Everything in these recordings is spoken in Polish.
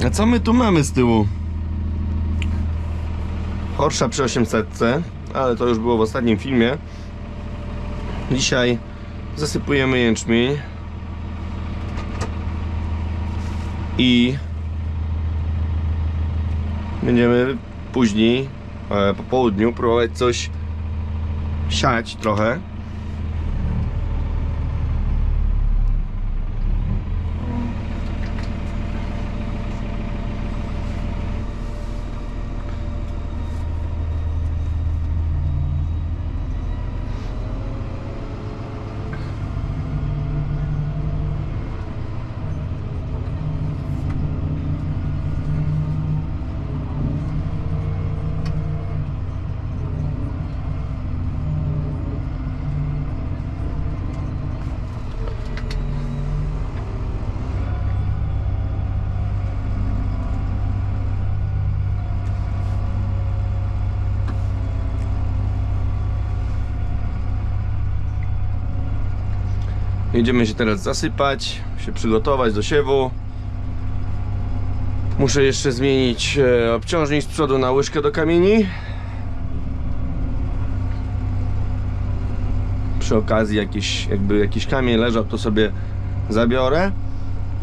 A co my tu mamy z tyłu? Porsche przy 800, ale to już było w ostatnim filmie. Dzisiaj zasypujemy jęczmień i będziemy później e, po południu próbować coś siać trochę. Jedziemy się teraz zasypać, się przygotować do siewu. Muszę jeszcze zmienić e, obciążnik z przodu na łyżkę do kamieni. Przy okazji jakiś, jakby jakiś kamień leżał, to sobie zabiorę.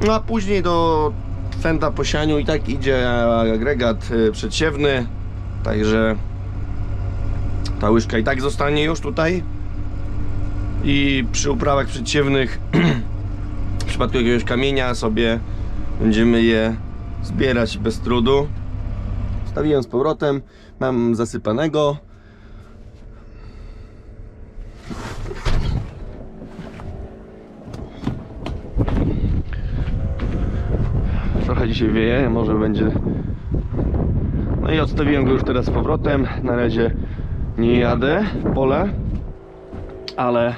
No a później do fenda po sianiu i tak idzie agregat e, przedsiewny. Także ta łyżka i tak zostanie już tutaj i przy uprawach przedsiewnych w przypadku jakiegoś kamienia sobie będziemy je zbierać bez trudu. Stawiłem z powrotem mam zasypanego. Trochę dzisiaj wieje, może będzie. No i odstawiłem go już teraz z powrotem. Na razie nie jadę w pole ale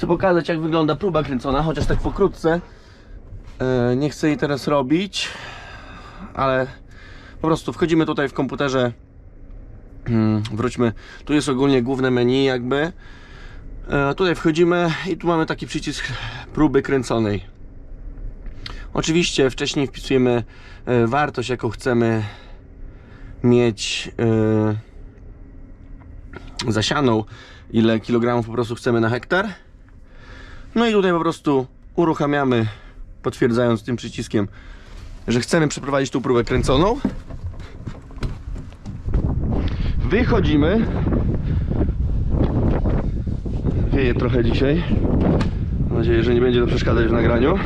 chcę pokazać jak wygląda próba kręcona, chociaż tak pokrótce. E, nie chcę jej teraz robić, ale po prostu wchodzimy tutaj w komputerze. Mm, Wróćmy, tu jest ogólnie główne menu jakby. E, Tutaj wchodzimy i tu mamy taki przycisk próby kręconej. Oczywiście wcześniej wpisujemy e, wartość jaką chcemy mieć zasianą ile kilogramów po prostu chcemy na hektar. No i tutaj po prostu uruchamiamy, potwierdzając tym przyciskiem, że chcemy przeprowadzić tą próbę kręconą. Wychodzimy. Wieje trochę dzisiaj. Mam nadzieję, że nie będzie to przeszkadzać w nagraniu.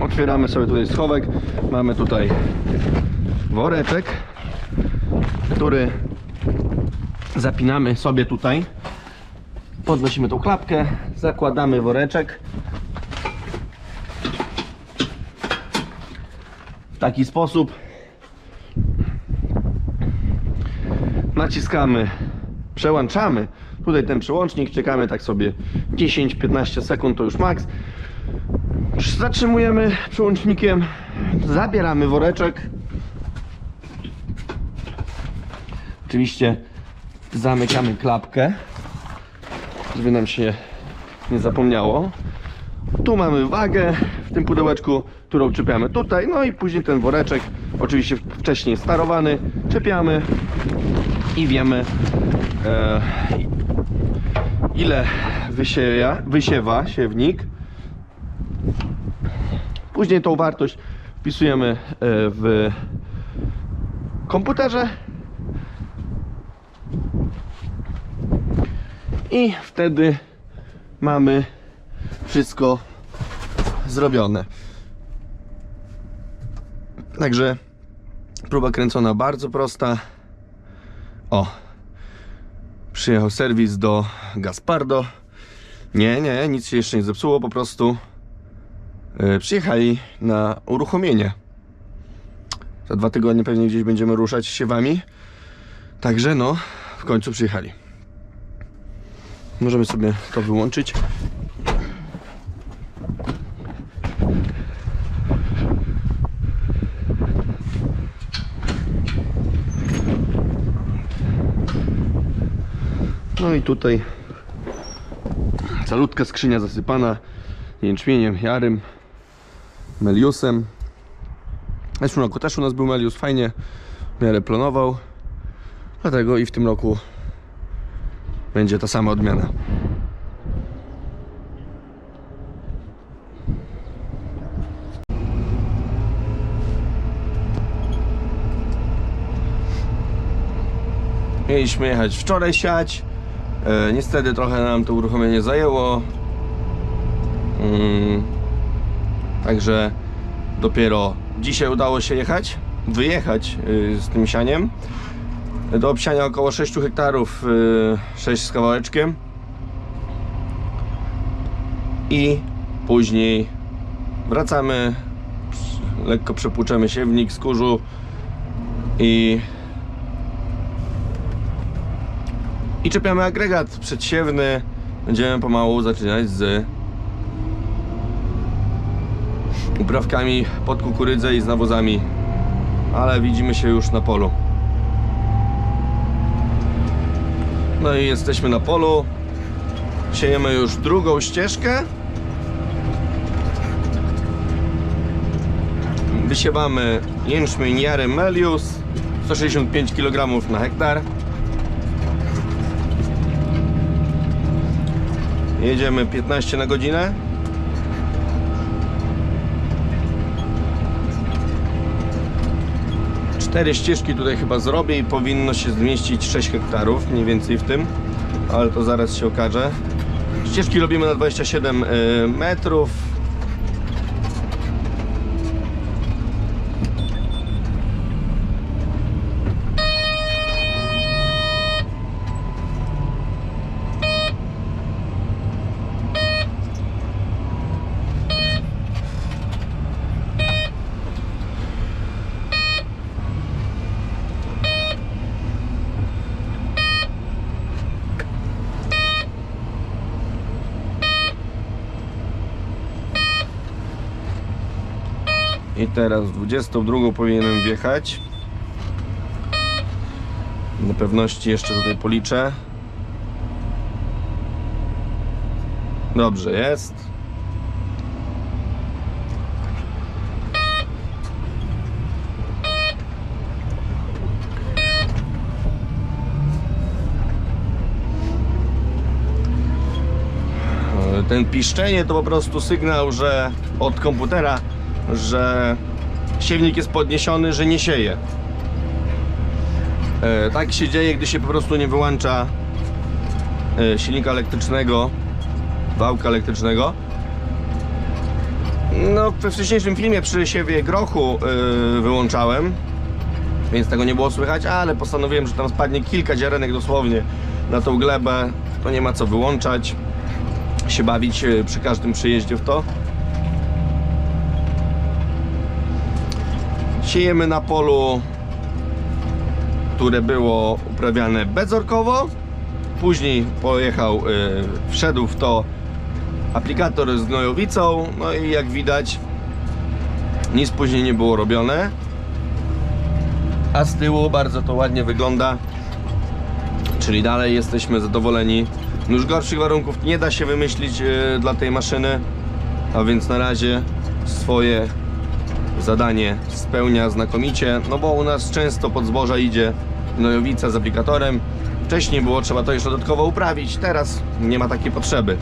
Otwieramy sobie tutaj schowek. Mamy tutaj woreczek, który zapinamy sobie tutaj podnosimy tą klapkę zakładamy woreczek. W taki sposób naciskamy przełączamy. Tutaj ten przełącznik czekamy tak sobie 10-15 sekund to już maks. Zatrzymujemy przełącznikiem zabieramy woreczek. Oczywiście zamykamy klapkę, żeby nam się nie zapomniało. Tu mamy wagę w tym pudełeczku, którą czepiamy tutaj, no i później ten woreczek, oczywiście wcześniej starowany, czepiamy i wiemy e, ile wysieja, wysiewa siewnik. Później tą wartość wpisujemy e, w komputerze i wtedy mamy wszystko zrobione. Także próba kręcona bardzo prosta. O, przyjechał serwis do Gaspardo. Nie, nie, nic się jeszcze nie zepsuło, po prostu yy, przyjechali na uruchomienie. Za dwa tygodnie pewnie gdzieś będziemy ruszać siewami. Także no, w końcu przyjechali. Możemy sobie to wyłączyć. No i tutaj calutka skrzynia zasypana jęczmieniem, jarym. Meliusem. Zeszłym roku też u nas był Melius, fajnie w miarę planował. Dlatego i w tym roku będzie ta sama odmiana. Mieliśmy jechać wczoraj siać. E, niestety trochę nam to uruchomienie zajęło. Mm, także dopiero dzisiaj udało się jechać, wyjechać y, z tym sianiem. Do obsiania około 6 hektarów, y, 6 z kawałeczkiem. I później wracamy, lekko przepłuczemy siewnik z kurzu i i czepiamy agregat przedsiewny. Będziemy pomału zaczynać z uprawkami pod kukurydzę i z nawozami. Ale widzimy się już na polu. No i jesteśmy na polu. Siejemy już drugą ścieżkę. Wysiewamy jęczmień Jary Melius 165 kg na hektar. Jedziemy 15 na godzinę. Cztery ścieżki tutaj chyba zrobię i powinno się zmieścić 6 hektarów, mniej więcej w tym, ale to zaraz się okaże. Ścieżki robimy na 27 y, metrów. Teraz w 22 powinienem wjechać. Na pewności jeszcze tutaj policzę. Dobrze jest. Ten piszczenie to po prostu sygnał, że od komputera, że siewnik jest podniesiony, że nie sieje. E, tak się dzieje, gdy się po prostu nie wyłącza e, silnika elektrycznego, wałka elektrycznego. No, we wcześniejszym filmie przy siewie grochu e, wyłączałem, więc tego nie było słychać, ale postanowiłem, że tam spadnie kilka ziarenek dosłownie na tą glebę, to nie ma co wyłączać, się bawić przy każdym przyjeździe w to. Siejemy na polu, które było uprawiane bezorkowo. Później pojechał, y, wszedł w to aplikator z gnojowicą. No i jak widać, nic później nie było robione. A z tyłu bardzo to ładnie wygląda. Czyli dalej jesteśmy zadowoleni. No Już gorszych warunków nie da się wymyślić y, dla tej maszyny. A więc na razie swoje zadanie spełnia znakomicie, no bo u nas często pod zboża idzie gnojowica z aplikatorem. Wcześniej było trzeba to jeszcze dodatkowo uprawić, teraz nie ma takiej potrzeby.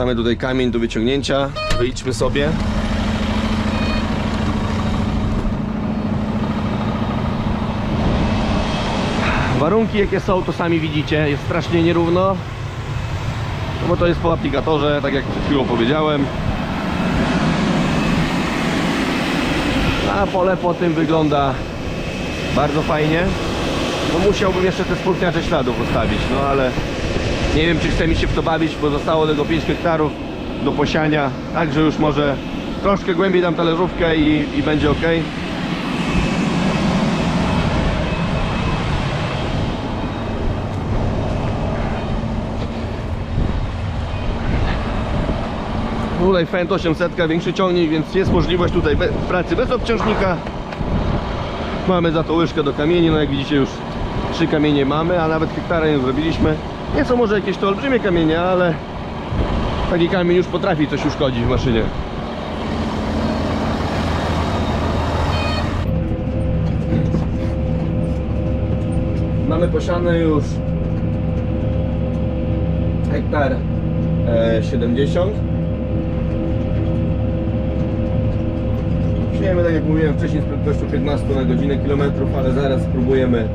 Mamy tutaj kamień do wyciągnięcia. Wyjdźmy sobie. Warunki jakie są, to sami widzicie, jest strasznie nierówno. No bo to jest po aplikatorze, tak jak przed chwilą powiedziałem. A pole po tym wygląda bardzo fajnie. No musiałbym jeszcze te spórniacze śladów ustawić, no ale nie wiem czy chce mi się w to bawić, bo zostało tego 5 hektarów do posiania. Także już może troszkę głębiej dam talerzówkę i, i będzie ok. Tutaj Fendt 800, większy ciągnik, więc jest możliwość tutaj be pracy bez obciążnika. Mamy za to łyżkę do kamieni, no jak widzicie już trzy kamienie mamy, a nawet hektara nie zrobiliśmy. Nie są może jakieś to olbrzymie kamienie, ale taki kamień już potrafi coś uszkodzić w maszynie. Mamy posiane już hektar e, 70. Siejemy, tak jak mówiłem wcześniej, z prędkością 15 na godzinę kilometrów, ale zaraz spróbujemy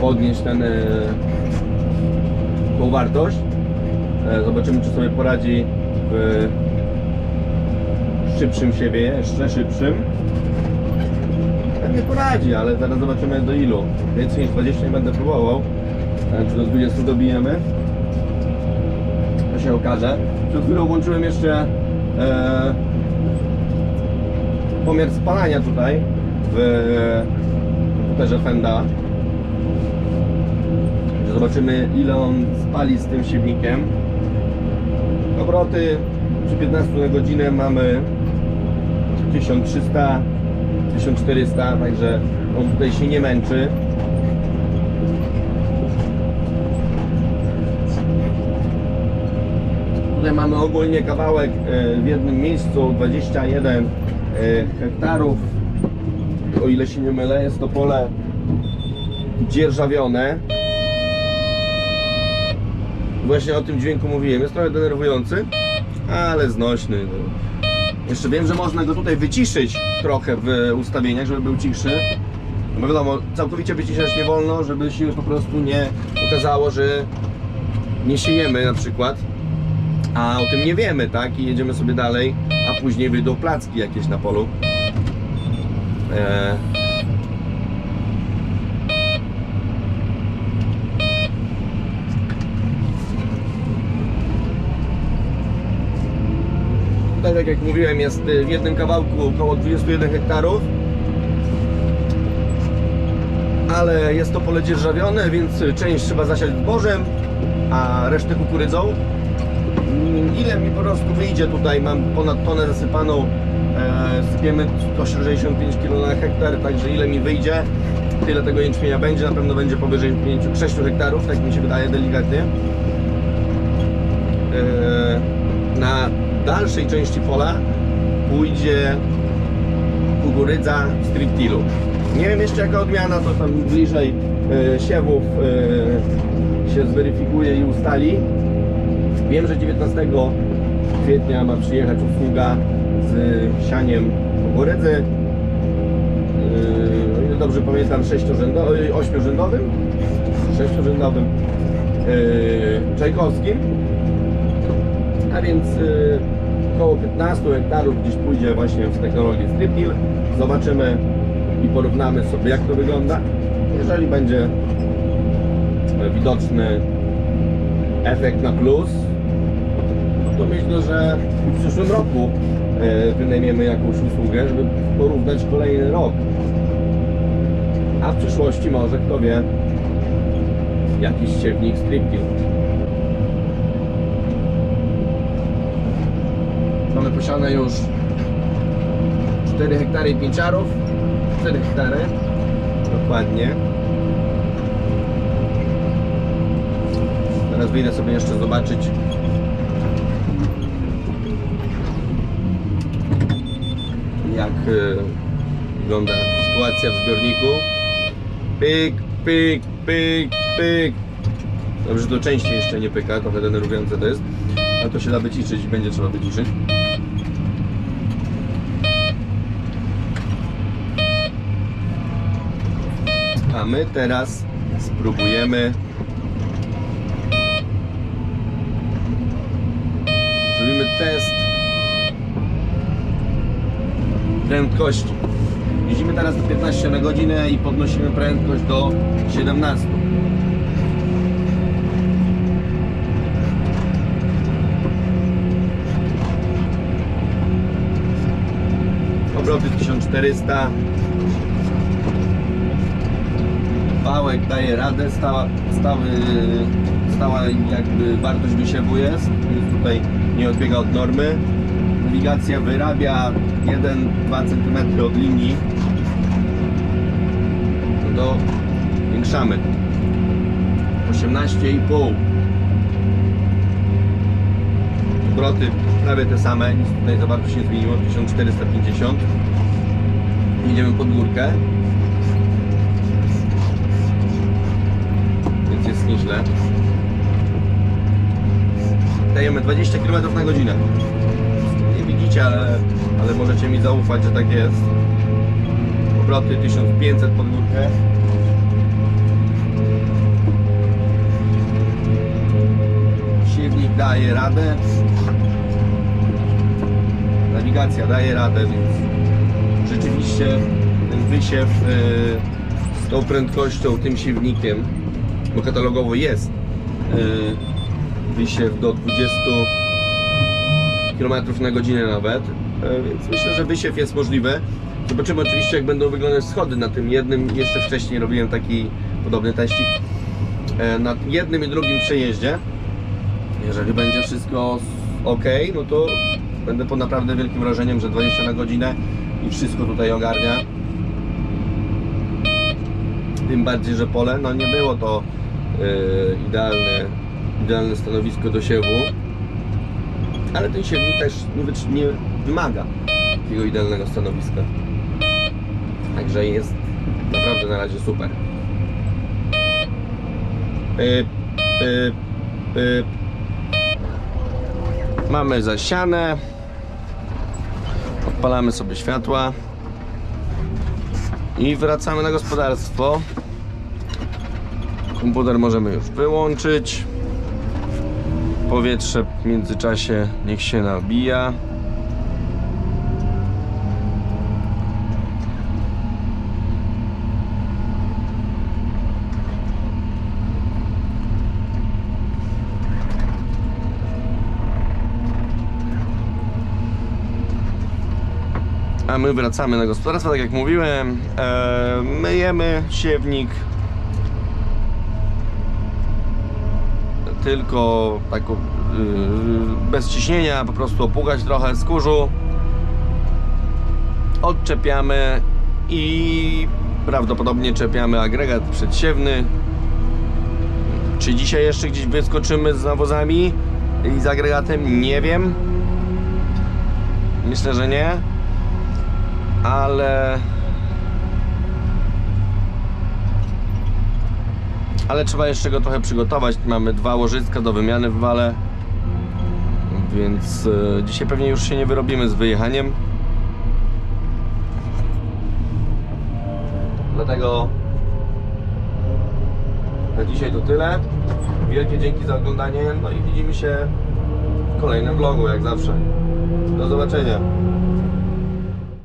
podnieść ten, e, tą wartość. E, zobaczymy, czy sobie poradzi w szybszym siewie, jeszcze szybszym. Pewnie poradzi, ale zaraz zobaczymy do ilu. Więcej niż 20 nie będę próbował. Czy do 20 dobijemy. To się okaże. Przed chwilą włączyłem jeszcze e, pomiar spalania tutaj w komputerze Fenda. Zobaczymy ile on spali z tym siewnikiem. Obroty przy 15 na godzinę mamy 1300 1400, także on tutaj się nie męczy. Tutaj mamy ogólnie kawałek e, w jednym miejscu 21 e, hektarów. O ile się nie mylę, jest to pole dzierżawione. Właśnie o tym dźwięku mówiłem. Jest trochę denerwujący, ale znośny. no. Jeszcze wiem, że można go tutaj wyciszyć trochę w ustawieniach, żeby był cichszy. No wiadomo, całkowicie wyciszać nie wolno, żeby się po prostu nie okazało, że nie siejemy na przykład, a o tym nie wiemy, tak? I jedziemy sobie dalej, a później wyjdą placki jakieś na polu. Eee, tak jak mówiłem, jest y, w jednym kawałku około 21 hektarów. Ale jest to pole dzierżawione, więc część trzeba zasiać zbożem, a resztę kukurydzą. Ile mi po prostu wyjdzie tutaj, mam ponad tonę zasypaną, e, sypiemy 165 kg na hektar, także ile mi wyjdzie, tyle tego jęczmienia będzie, na pewno będzie powyżej 5, 6 hektarów, tak mi się wydaje delikatnie. E, na dalszej części pola pójdzie kukurydza w striptilu. Nie wiem jeszcze jaka odmiana, to tam bliżej e, siewów się zweryfikuje i ustali. Wiem, że 19 kwietnia ma przyjechać usługa z sianiem kukurydzy. E, O ile dobrze pamiętam, ośmiorzędowym, sześciorzędowym e, czajkowskim. A więc około 15 hektarów gdzieś pójdzie właśnie w technologię striptil. Zobaczymy i porównamy sobie jak to wygląda. Jeżeli będzie widoczny efekt na plus, myślę, że w przyszłym roku e, wynajmiemy jakąś usługę, żeby porównać kolejny rok. A w przyszłości może, kto wie, jakiś siewnik striptil. Mamy posiane już 4 hektary pięciarów 4 hektary Dokładnie Teraz wyjdę sobie jeszcze zobaczyć Jak e, wygląda sytuacja w zbiorniku. Pyk, pyk, pyk, pyk. Dobrze, to częściej jeszcze nie pyka, trochę denerwujące to jest. Ale to się da wyciszyć będzie trzeba wyciszyć. A my teraz spróbujemy Zrobimy test prędkości. Jeździmy teraz do 15 na godzinę i podnosimy prędkość do 17. obroty 1400 wałek daje radę stała, stały, stała jakby wartość wysiewu jest więc tutaj nie odbiega od normy nawigacja wyrabia 1-2 cm od linii do większego zwiększamy. 18,5 Obroty prawie te same, nic tutaj za bardzo się nie zmieniło, 1450 Idziemy pod górkę. Więc jest nieźle. Dajemy 20 km na godzinę widzicie, ale, ale możecie mi zaufać, że tak jest Obroty 1500 pod górkę Siewnik daje radę. Nawigacja daje radę, więc rzeczywiście ten wysiew e, z tą prędkością, tym siewnikiem, bo katalogowo jest e, wysiew do 20 km na godzinę nawet, e, więc myślę, że wysiew jest możliwy. Zobaczymy oczywiście jak będą wyglądać schody na tym jednym, jeszcze wcześniej robiłem taki podobny teścik e, na jednym i drugim przejeździe. Jeżeli będzie wszystko ok, no to będę pod naprawdę wielkim wrażeniem, że 20 na godzinę i wszystko tutaj ogarnia. Tym bardziej, że pole, no nie było to yy, idealne, idealne stanowisko do siewu, ale ten siewnik też nie, wytrzy- nie wymaga takiego idealnego stanowiska. Także jest naprawdę na razie super. Mamy zasiane. Odpalamy sobie światła. I wracamy na gospodarstwo. Komputer możemy już wyłączyć. Powietrze w międzyczasie niech się nabija. A my wracamy na gospodarstwo, tak jak mówiłem. E, myjemy siewnik. Tylko tak bez ciśnienia, po prostu opłukać trochę z kurzu. Odczepiamy i prawdopodobnie czepiamy agregat przedsiewny. Czy dzisiaj jeszcze gdzieś wyskoczymy z nawozami i z agregatem? Nie wiem. Myślę, że nie ale ale trzeba jeszcze go trochę przygotować. Mamy dwa łożyska do wymiany w wale, więc e, dzisiaj pewnie już się nie wyrobimy z wyjechaniem. Dlatego na dzisiaj to tyle. Wielkie dzięki za oglądanie. No i widzimy się w kolejnym vlogu, jak zawsze. Do zobaczenia.